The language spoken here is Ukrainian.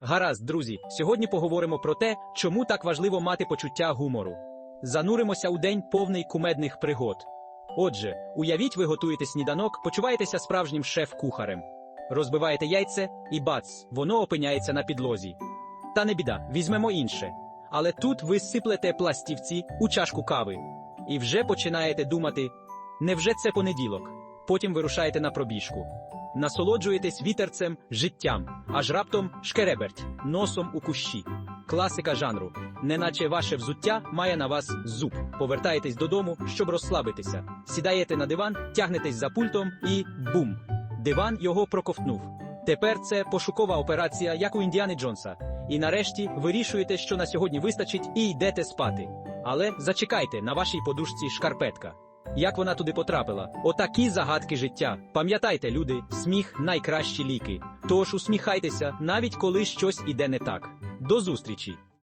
Гаразд, друзі, сьогодні поговоримо про те, чому так важливо мати почуття гумору. Зануримося у день повний кумедних пригод. Отже, уявіть, ви готуєте сніданок, почуваєтеся справжнім шеф-кухарем. Розбиваєте яйце і бац, воно опиняється на підлозі. Та не біда, візьмемо інше. Але тут ви сиплете пластівці у чашку кави. І вже починаєте думати: невже це понеділок? Потім вирушаєте на пробіжку. Насолоджуєтесь вітерцем, життям, аж раптом шкереберть, носом у кущі. Класика жанру, неначе ваше взуття має на вас зуб. Повертаєтесь додому, щоб розслабитися. Сідаєте на диван, тягнетесь за пультом і бум! Диван його проковтнув. Тепер це пошукова операція, як у Індіани Джонса. І нарешті вирішуєте, що на сьогодні вистачить, і йдете спати. Але зачекайте на вашій подушці шкарпетка. Як вона туди потрапила? Отакі загадки життя. Пам'ятайте, люди, сміх найкращі ліки. Тож усміхайтеся, навіть коли щось іде не так. До зустрічі!